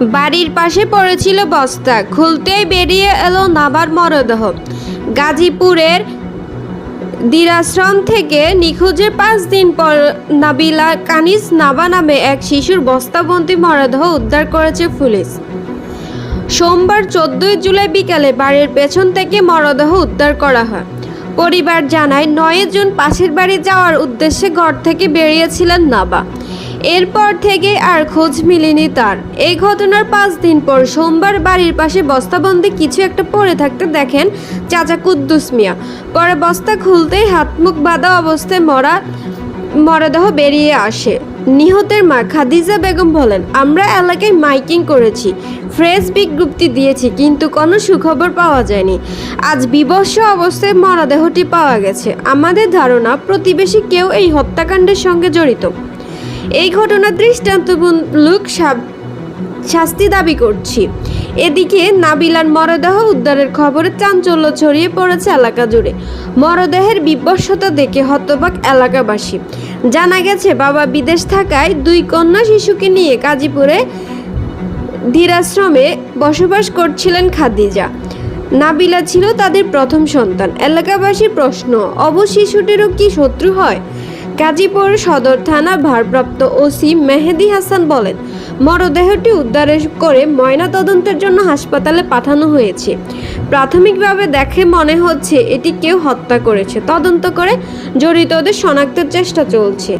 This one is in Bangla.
বাড়ির পাশে পড়েছিল বস্তা। খুলতেই বেরিয়ে এলো নাবার মরদেহ। গাজীপুরের দিরাশ্রম থেকে নিখোঁজের পাঁচ দিন পর নাবিলা কানিস নাবা নামে এক শিশুর বস্তাবন্দি মরদেহ উদ্ধার করেছে পুলিশ। সোমবার চোদ্দই জুলাই বিকালে বাড়ির পেছন থেকে মরদেহ উদ্ধার করা হয়। পরিবার জানায়, নয় জুন পাশের বাড়ি যাওয়ার উদ্দেশ্যে ঘর থেকে বেরিয়েছিলেন নাবা। এরপর থেকে আর খোঁজ মিলেনি তার। এই ঘটনার পাঁচ দিন পর সোমবার বাড়ির পাশে বস্তাবন্দি কিছু একটা পড়ে থাকতে দেখেন চাচা কুদ্দুস মিয়া। পরে বস্তা খুলতেই হাত মুখ বাঁধা অবস্থায় মরা, মরদেহ বেরিয়ে আসে। নিহতের মা খাদিজা বেগম বলেন, আমরা এলাকায় মাইকিং করেছি, ফ্রেশ বিজ্ঞপ্তি দিয়েছি, কিন্তু কোনো সুখবর পাওয়া যায়নি। আজ বিবস্ব অবস্থায় মরদেহটি পাওয়া গেছে। আমাদের ধারণা, প্রতিবেশী কেউ এই হত্যাকাণ্ডের সঙ্গে জড়িত। এই ঘটনা দৃষ্টান্তমূলক শাস্তি দাবি করছি। এদিকে নাবিলার মরদেহ উদ্ধারের খবরে চাঞ্চল্য ছড়িয়ে পড়েছে এলাকা জুড়ে। মরদেহের বিবস্বতা দেখে হতবাক এলাকাবাসী। জানা গেছে, বাবা বিদেশ থাকায় দুই কন্যা শিশুকে নিয়ে গাজীপুরে ধীরাশ্রমে বসবাস করছিলেন খাদিজা। নাবিলা ছিল তাদের প্রথম সন্তান। এলাকাবাসীর প্রশ্ন অব শিশুটিরও কি শত্রু হয়? গাজীপুর সদর থানা ভারপ্রাপ্ত ওসি মেহেদি হাসান বলেন, মরদেহটি উদ্ধার করে ময়নাতদন্তের জন্য হাসপাতালে পাঠানো হয়েছে। প্রাথমিকভাবে দেখে মনে হচ্ছে এটি কেউ হত্যা করেছে। তদন্ত করে জড়িতদের শনাক্তের চেষ্টা চলছে।